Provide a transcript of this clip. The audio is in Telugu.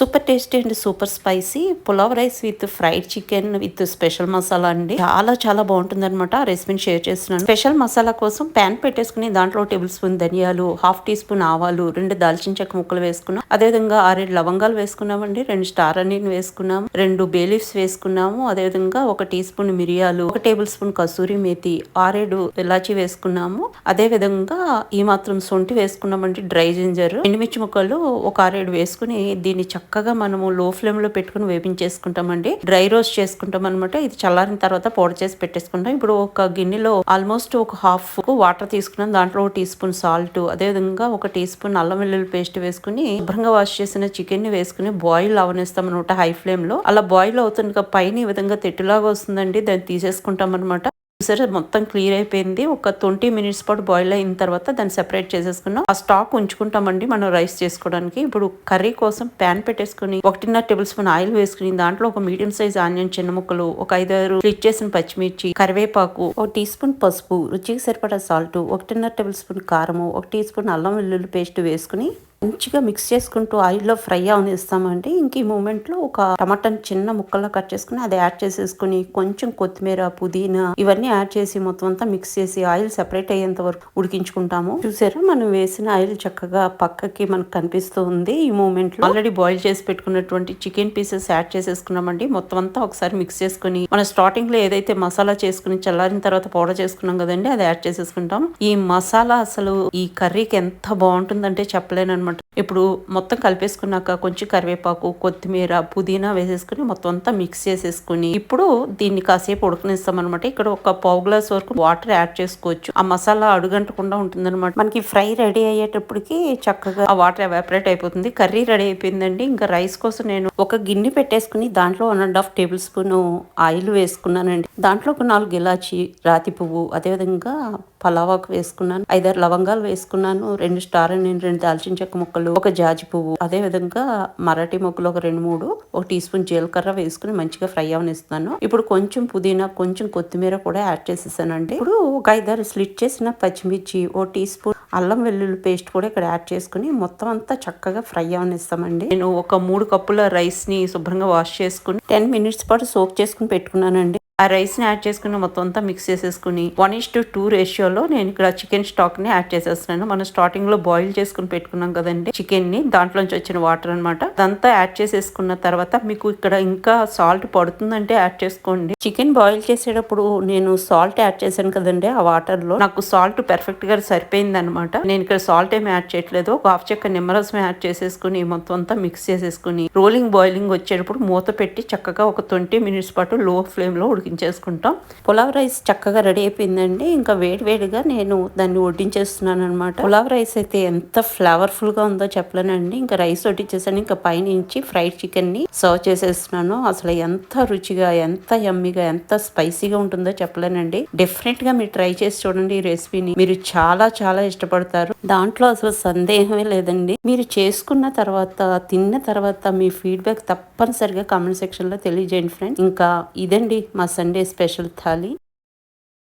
Super tasty and super spicy. Pulao rice with fried chicken with special masala అండి. చాలా చాలా బాగుంటుంది అనమాట ఆ రెసిపీని షేర్ చేస్తున్నాను. స్పెషల్ మసాలా కోసం ప్యాన్ పెట్టేసుకుని దాంట్లో టేబుల్ స్పూన్ ధనియాలు హాఫ్ టీ స్పూన్ ఆవాలు రెండు దాల్చిన చెక్క ముక్కలు వేసుకున్నాం. అదేవిధంగా ఆరేడు లవంగాలు వేసుకున్నామండి రెండు స్టార్ అనియన్ వేసుకున్నాం రెండు బేలీఫ్స్ వేసుకున్నాము. అదేవిధంగా ఒక టీ స్పూన్ మిరియాలు ఒక టేబుల్ స్పూన్ కసూరి మేతి ఆరేడు ఇలాచి వేసుకున్నాము. అదే విధంగా ఈ మాత్రం సొంటి వేసుకున్నామండి డ్రై జింజర్. ఎండుమిర్చి ముక్కలు ఒక ఆరేడు వేసుకుని దీన్ని చక్క చక్కగా మనము లో ఫ్లేమ్లో పెట్టుకుని వేపించేసుకుంటామండి. డ్రై రోస్ట్ చేసుకుంటాం అనమాట ఇది చల్లారిన తర్వాత పౌడర్ చేసి పెట్టేసుకుంటాం. ఇప్పుడు ఒక గిన్నెలో ఆల్మోస్ట్ ఒక హాఫ్ వాటర్ తీసుకున్నాం. దాంట్లో ఒక టీ స్పూన్ సాల్ట్ అదే విధంగా ఒక టీ స్పూన్ అల్లం వెల్లుల్లి పేస్ట్ వేసుకుని శుభ్రంగా వాష్ చేసిన చికెన్ని వేసుకుని బాయిల్ అవనేస్తాం అనమాట హై ఫ్లేమ్లో అలా బాయిల్ అవుతుంది పైన ఈ విధంగా తెట్టులాగా వస్తుందండి. దాన్ని తీసేసుకుంటాం అనమాట చూసారు? మొత్తం క్లియర్ అయిపోయింది. ఒక ట్వంటీ మినిట్స్ పాటు బాయిల్ అయిన తర్వాత దాన్ని సెపరేట్ చేసేసుకున్నాం. ఆ స్టాక్ ఉంచుకుంటామండి మనం రైస్ చేసుకోవడానికి. ఇప్పుడు కర్రీ కోసం ప్యాన్ పెట్టేసుకుని ఒకటిన్నర టేబుల్ స్పూన్ ఆయిల్ వేసుకుని దాంట్లో ఒక మీడియం సైజ్ ఆనియన్ చిన్న ముక్కలు ఒక ఐదారు స్లిట్ చేసిన పచ్చిమిర్చి కరివేపాకు ఒక టీ స్పూన్ పసుపు రుచికి సరిపడా సాల్ట్ ఒకటిన్నర టేబుల్ స్పూన్ కారము ఒక టీ స్పూన్ అల్లం వెల్లుల్లి పేస్ట్ వేసుకుని మంచిగా మిక్స్ చేసుకుంటూ ఆయిల్లో ఫ్రై అవనిస్తామండి ఇంక ఈ మూమెంట్లో ఒక టమాటాని చిన్న ముక్కల్లో కట్ చేసుకుని అది యాడ్ చేసేసుకుని కొంచెం కొత్తిమీర పుదీనా ఇవన్నీ యాడ్ చేసి మొత్తం అంతా మిక్స్ చేసి ఆయిల్ సెపరేట్ అయ్యేంత వరకు ఉడికించుకుంటాము. చూసారా? మనం వేసిన ఆయిల్ చక్కగా పక్కకి మనకు కనిపిస్తూ ఉంది. ఈ మూమెంట్లో ఆల్రెడీ బాయిల్ చేసి పెట్టుకున్నటువంటి చికెన్ పీసెస్ యాడ్ చేసేసుకున్నామండి. మొత్తం అంతా ఒకసారి మిక్స్ చేసుకుని మన స్టార్టింగ్లో ఏదైతే మసాలా చేసుకుని చల్లారిన తర్వాత పౌడర్ చేసుకున్నాం కదండి అది యాడ్ చేసేసుకుంటాం. ఈ మసాలా అసలు ఈ కర్రీకి ఎంత బాగుంటుందంటే చెప్పలేను అనమాట ఇప్పుడు మొత్తం కలిపేసుకున్నాక కొంచెం కరివేపాకు కొత్తిమీర పుదీనా వేసేసుకుని మొత్తం అంతా మిక్స్ చేసేసుకుని ఇప్పుడు దీన్ని కాసేపు ఉడకనిస్తాం అనమాట ఇక్కడ ఒక పావు గ్లాస్ వరకు వాటర్ యాడ్ చేసుకోవచ్చు. ఆ మసాలా అడుగంటకుండా ఉంటుందన్నమాట. మనకి ఫ్రై రెడీ అయ్యేటప్పటికి చక్కగా ఆ వాటర్ ఎవాపరేట్ అయిపోతుంది. కర్రీ రెడీ అయిపోయిందండి. ఇంకా రైస్ కోసం నేను ఒక గిన్నె పెట్టేసుకుని దాంట్లో one and half table spoon oil వేసుకున్నానండి. దాంట్లో ఒక నాలుగు ఇలాచి రాతి పువ్వు అదేవిధంగా పలావాకు వేసుకున్నాను. ఐదారు లవంగాలు వేసుకున్నాను. రెండు స్టార్ నేను రెండు దాల్చిన చెక్క మొక్కలు ఒక జాజి పువ్వు అదే విధంగా మరాఠీ మొక్కలు ఒక రెండు మూడు ఒక టీ స్పూన్ జీలకర్ర వేసుకుని మంచిగా ఫ్రై అవనిస్తున్నాను ఇప్పుడు కొంచెం పుదీనా కొంచెం కొత్తిమీర కూడా యాడ్ చేసేసానండి. ఇప్పుడు ఒక ఐదారు స్లిట్ చేసిన పచ్చిమిర్చి ఓ టీ స్పూన్ అల్లం వెల్లుల్లి పేస్ట్ కూడా ఇక్కడ యాడ్ చేసుకుని మొత్తం అంతా చక్కగా ఫ్రై అవనిస్తామండి. నేను ఒక మూడు కప్పుల రైస్ని శుభ్రంగా వాష్ చేసుకుని టెన్ మినిట్స్ పాటు సోక్ చేసుకుని పెట్టుకున్నానండి. ఆ రైస్ని యాడ్ చేసుకుని మొత్తం అంతా మిక్స్ చేసేసుకుని వన్ ఇస్ టు టూ రేషియోలో నేను ఇక్కడ చికెన్ స్టాక్ని యాడ్ చేసేస్తున్నాను. మనం స్టార్టింగ్లో బాయిల్ చేసుకుని పెట్టుకున్నాం కదండి చికెన్ని దాంట్లోంచి వచ్చిన వాటర్ అనమాట అదంతా యాడ్ చేసేసుకున్న తర్వాత మీకు ఇక్కడ ఇంకా సాల్ట్ పడుతుందంటే యాడ్ చేసుకోండి. చికెన్ బాయిల్ చేసేటప్పుడు నేను సాల్ట్ యాడ్ చేశాను కదండి ఆ వాటర్లో నాకు సాల్ట్ పర్ఫెక్ట్గా సరిపోయింది అనమాట నేను ఇక్కడ సాల్ట్ ఏమి యాడ్ చేయట్లేదు. ఒక హాఫ్ చెక్క నిమ్మరసం యాడ్ చేసేసుకుని మొత్తం అంతా మిక్స్ చేసేసుకుని రోలింగ్ బాయిలింగ్ వచ్చేటప్పుడు మూత పెట్టి చక్కగా ఒక ట్వంటీ మినిట్స్ పాటు లో ఫ్లేమ్లో ఉడికించేసుకుంటాం. పులావ్ రైస్ చక్కగా రెడీ అయిపోయిందండి. ఇంకా వేడి వేడిగా నేను దాన్ని వడ్డించేస్తున్నాను అనమాట పులావ్ రైస్ అయితే ఎంత ఫ్లేవర్ఫుల్గా ఉందో చెప్పలేనండి. ఇంకా రైస్ వడ్డించేసాను. ఇంకా పైనుంచి ఫ్రైడ్ చికెన్ని సర్వ్ చేసేస్తున్నాను. అసలు ఎంత రుచిగా ఎంత యమ్మిగా ఎంత స్పైసీగా ఉంటుందో చెప్పలేనండి. డిఫరెంట్గా మీరు ట్రై చేసి చూడండి ఈ రెసిపీని మీరు చాలా చాలా ఇష్టపడతారు. దాంట్లో అసలు సందేహమే లేదండి. మీరు చేసుకున్న తర్వాత తిన్న తర్వాత మీ ఫీడ్బ్యాక్ తప్పనిసరిగా కామెంట్ సెక్షన్లో తెలియజేయండి ఫ్రెండ్స్ ఇంకా ఇదండి మా సండే స్పెషల్ థాలీ